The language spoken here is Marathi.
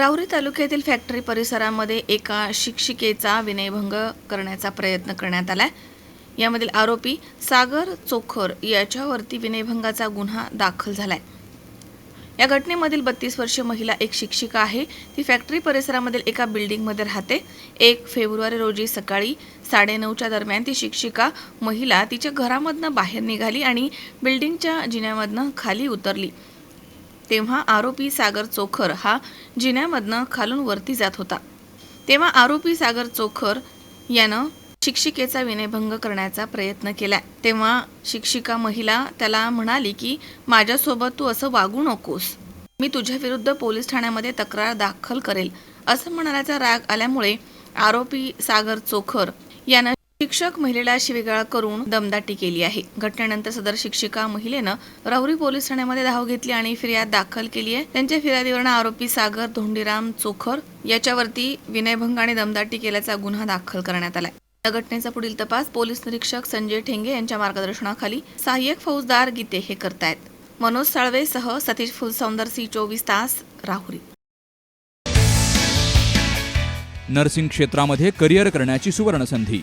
राहुरी तालुक्यातील फॅक्टरी परिसरामध्ये एका शिक्षिकेचा विनयभंग करण्याचा प्रयत्न करण्यात आलाय. यामधील आरोपी सागर चोखर याच्यावरती विनयभंगाचा गुन्हा दाखल झालाय. या घटनेमधील बत्तीस वर्षीय महिला एक शिक्षिका आहे. ती फॅक्टरी परिसरामधील एका बिल्डिंगमध्ये राहते. एक फेब्रुवारी रोजी सकाळी साडेनऊच्या दरम्यान ती शिक्षिका महिला तिच्या घरामधनं बाहेर निघाली आणि बिल्डिंगच्या जिन्यामधनं खाली उतरली. तेव्हा आरोपी सागर चोखर हा जिन्यामधनं खालून वरती जात होता. तेव्हा आरोपी सागर चोखर यानं शिक्षिकेचा विनयभंग करण्याचा प्रयत्न केला. तेव्हा शिक्षिका महिला त्याला म्हणाली की माझ्यासोबत तू असं वागू नकोस. मी तुझ्या विरुद्ध पोलीस ठाण्यामध्ये तक्रार दाखल करेल. असं म्हणाल्याचा राग आल्यामुळे आरोपी सागर चोखर यानं शिक्षक महिलेला शिवेगाळ करून दमदाटी केली आहे. घटनेनंतर सदर शिक्षिका महिलेनं राहुरी पोलीस ठाण्यामध्ये धाव घेतली आणि फिर्याद दाखल केली आहे. त्यांच्या फिर्यादीवरून आरोपी सागर धोंडीराम चोखर याच्यावरती विनयभंग आणि दमदाटी केल्याचा गुन्हा दाखल करण्यात आलाय. या घटनेचा पुढील तपास पोलीस निरीक्षक संजय ठेंगे यांच्या मार्गदर्शनाखाली सहाय्यक फौजदार गीते हे करतायत. मनोज साळवे सह सतीश फुलसौंदर सी चोवीस तास राहुरी. नर्सिंग क्षेत्रामध्ये करिअर करण्याची सुवर्णसंधी